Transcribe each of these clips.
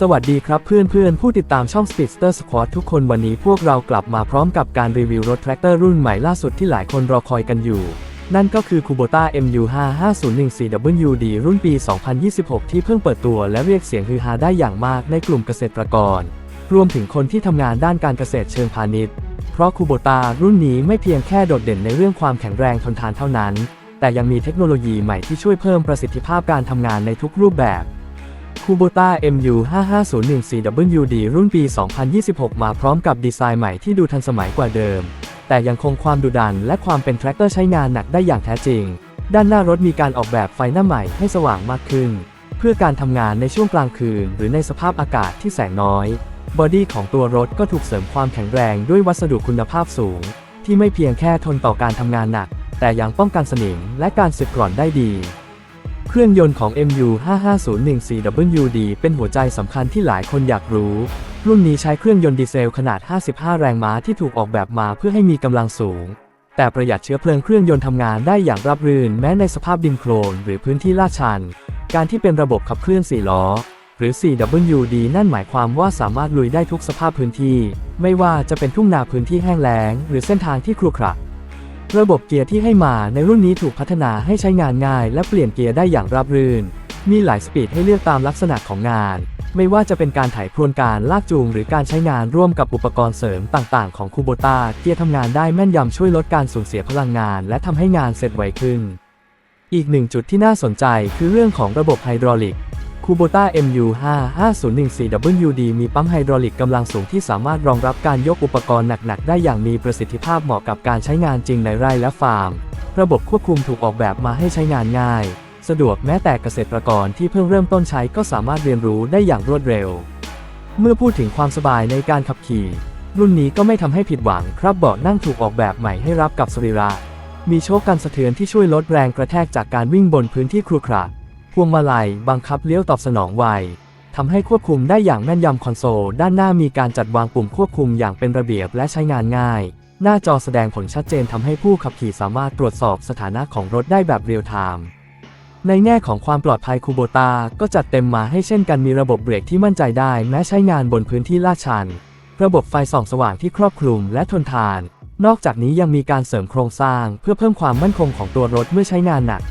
สวัสดีครับเพื่อนๆผู้ติดตามช่อง Speedster Squad ทุกคนวันนี้พวกเรากลับมาพร้อมกับการรีวิวรถแทรกเตอร์รุ่นใหม่ล่าสุดที่หลายคนรอคอยกันอยู่ นั่นก็คือ Kubota MU55014WD รุ่นปี 2026 ที่เพิ่งเปิดตัวและเรียกเสียงฮือฮาได้อย่างมากในกลุ่มเกษตรกร รวมถึงคนที่ทำงานด้านการเกษตรเชิงพาณิชย์ เพราะ Kubota รุ่นนี้ไม่เพียงแค่โดดเด่นในเรื่องความแข็งแรงทนทานเท่านั้น แต่ยังมีเทคโนโลยีใหม่ที่ช่วยเพิ่มประสิทธิภาพการทำงานในทุกรูปแบบ Kubota MU55014WD รุ่นปี 2026 มาพร้อมกับดีไซน์ใหม่ที่ดูทันสมัยกว่าเดิม แต่ยังคงความดุดันและความเป็นแทรกเตอร์ใช้งานหนักได้อย่างแท้จริง ด้านหน้ารถมีการออกแบบไฟหน้าใหม่ให้สว่างมากขึ้น เพื่อการทำงานในช่วงกลางคืน หรือในสภาพอากาศที่แสงน้อย บอดี้ของตัวรถก็ถูกเสริมความแข็งแรงด้วยวัสดุคุณภาพสูง ที่ไม่เพียงแค่ทนต่อการทำงานหนัก แต่ยังป้องกันสนิมและการสึกกร่อนได้ดี เครื่องยนต์ของ MU55014WD เป็นหัวใจสำคัญที่หลายคนอยากรู้ รุ่นนี้ใช้เครื่องยนต์ดีเซลขนาด 55 แรงม้าที่ถูกออกแบบมาเพื่อให้มีกำลังสูง แต่ประหยัดเชื้อเพลิงเครื่องยนต์ทำงานได้อย่างราบรื่นแม้ในสภาพดินโคลนหรือพื้นที่ลาดชัน การที่เป็นระบบขับเคลื่อน4ล้อ หรือ 4WD นั่นหมายความว่าสามารถลุยได้ทุกสภาพพื้นที่ ไม่ว่าจะเป็นทุ่งนาพื้นที่แห้งแล้ง หรือเส้นทางที่ครุขระ ระบบเกียร์ที่ให้มาในรุ่นนี้ถูกพัฒนาให้ใช้งานง่าย และเปลี่ยนเกียร์ได้อย่างราบรื่น มีหลายสปีดให้เลือกตามลักษณะของงาน ไม่ว่าจะเป็นการถ่ายพรวนการลากจูง หรือการใช้งานร่วมกับอุปกรณ์เสริมต่างๆ ของคูโบตาเกียร์ทำงานได้แม่นยำช่วยลดการสูญเสียพลังงาน และทำให้งานเสร็จไวขึ้น อีกหนึ่งจุดที่น่าสนใจคือเรื่องของระบบไฮดรอลิก คูโบต้า MU55014WD มีปั๊มไฮดรอลิกกำลังสูงที่สามารถรองรับการยกอุปกรณ์หนัก ๆ ได้อย่างมีประสิทธิภาพเหมาะกับการใช้งานจริงในไร่และฟาร์ม ระบบควบคุมถูกออกแบบมาให้ใช้งานง่าย สะดวกแม้แต่เกษตรกรที่เพิ่งเริ่มต้นใช้ก็สามารถเรียนรู้ได้อย่างรวดเร็ว เมื่อพูดถึงความสบายในการขับขี่ รุ่นนี้ก็ไม่ทำให้ผิดหวังครับเบาะนั่งถูกออกแบบใหม่ให้รับกับสรีระมีโชคกันสะเทือนที่ช่วยลดแรงกระแทกจากการวิ่งบนพื้นที่ครุขระ วงมาลัยบังคับเลี้ยวตอบสนองไวทำให้ควบคุมได้อย่างแม่นยำคอนโซลด้านหน้ามีการจัดวางปุ่มควบคุมอย่างเป็นระเบียบและใช้งานง่าย หน้าจอแสดงผลชัดเจนทำให้ผู้ขับขี่สามารถตรวจสอบสถานะของรถได้แบบเรียลไทม์ในแง่ของความปลอดภัยคูโบตาก็จัดเต็มมาให้เช่นกันมีระบบเบรกที่มั่นใจได้แม้ใช้งานบนพื้นที่ลาดชัน ระบบไฟส่องสว่างที่ครอบคลุมและทนทาน นอกจากนี้ยังมีการเสริมโครงสร้าง เพื่อเพิ่มความมั่นคงของตัวรถเมื่อใช้งานหนัก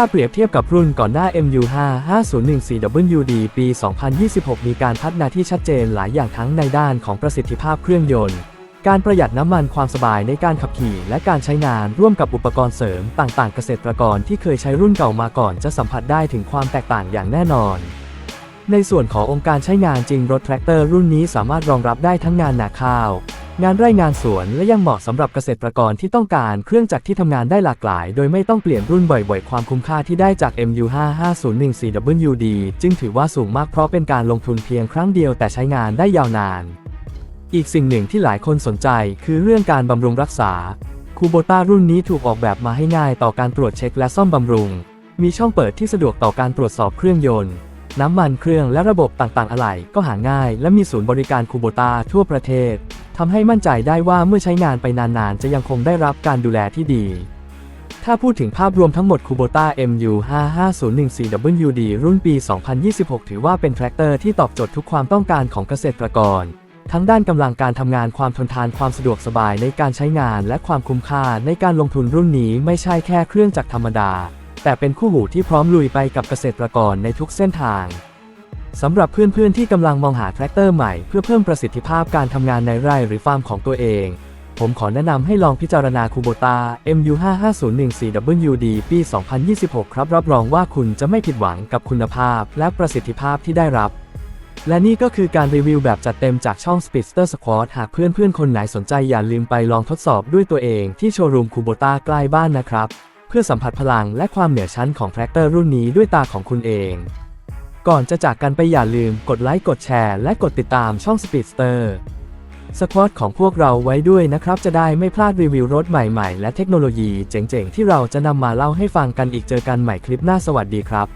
ถ้าเปรียบเทียบกับรุ่นก่อนหน้า MU55014WD ปี 2026 มีการพัฒนาที่ชัดเจนหลายอย่างทั้งในด้านของประสิทธิภาพเครื่องยนต์ การประหยัดน้ำมันความสบายในการขับขี่ และการใช้งานร่วมกับอุปกรณ์เสริมต่างๆ เกษตรกรที่เคยใช้รุ่นเก่ามาก่อนจะสัมผัสได้ถึงความแตกต่างอย่างแน่นอน ในส่วนขององค์การใช้งานจริงรถแทรกเตอร์รุ่นนี้สามารถรองรับได้ทั้งงานนาข้าว งานไร่งานสวนและยังเหมาะสำหรับเกษตรกรที่ต้องการเครื่องจักรที่ทำงานได้หลากหลาย โดยไม่ต้องเปลี่ยนรุ่นบ่อยๆ ความคุ้มค่าที่ได้จาก MU55014WD จึงถือว่าสูงมากเพราะเป็นการลงทุนเพียงครั้งเดียวแต่ใช้งานได้ยาวนาน อีกสิ่งหนึ่งที่หลายคนสนใจ คือเรื่องการบำรุงรักษาคูโบต้ารุ่นนี้ถูกออกแบบมาให้ง่ายต่อการตรวจเช็คและซ่อมบำรุง มีช่องเปิดที่สะดวกต่อการตรวจสอบเครื่องยนต์น้ำมันเครื่องและระบบต่างๆ อะไหล่ก็หาง่าย และมีศูนย์บริการคูโบต้าทั่วประเทศ ทำให้มั่นใจได้ว่าเมื่อใช้งานไปนานๆ จะยังคงได้รับการดูแลที่ดี ถ้าพูดถึงภาพรวมทั้งหมด Kubota MU55014WD รุ่นปี 2026 ถือว่าเป็นแทรกเตอร์ที่ตอบโจทย์ทุกความต้องการของเกษตรกร ทั้งด้านกำลังการทำงานความทนทานความสะดวกสบายในการใช้งานและความคุ้มค่าในการลงทุนรุ่นนี้ไม่ใช่แค่เครื่องจักรธรรมดา แต่เป็นคู่หูที่พร้อมลุยไปกับเกษตรกรในทุกเส้นทาง สำหรับเพื่อนๆที่กำลังมองหาแทรกเตอร์ใหม่เพื่อเพิ่มประสิทธิภาพการทำงานในไร่หรือฟาร์มของตัวเอง ผมขอแนะนำให้ลองพิจารณาคูโบตา MU55014WD ปี 2026 ครับรับรองว่าคุณจะไม่ผิดหวังกับคุณภาพและประสิทธิภาพที่ได้รับ และนี่ก็คือการรีวิวแบบจัดเต็มจากช่อง Speedster Squad หากเพื่อนๆ คนไหนสนใจอย่าลืมไปลองทดสอบด้วยตัวเองที่โชว์รูมคูโบตาใกล้บ้านนะครับ เพื่อสัมผัสพลังและความเหนือชั้นของแทรกเตอร์รุ่นนี้ด้วยตาของคุณเอง ก่อนจะจากกันไปอย่าลืมกดไลค์กดแชร์และกดติดตามช่อง Speedster สควอตของพวกเราไว้ด้วยนะครับ จะได้ไม่พลาดรีวิวรถใหม่ๆ และเทคโนโลยีเจ๋งๆ ที่เราจะนำมาเล่าให้ฟังกันอีกเจอกันใหม่คลิปหน้าสวัสดีครับ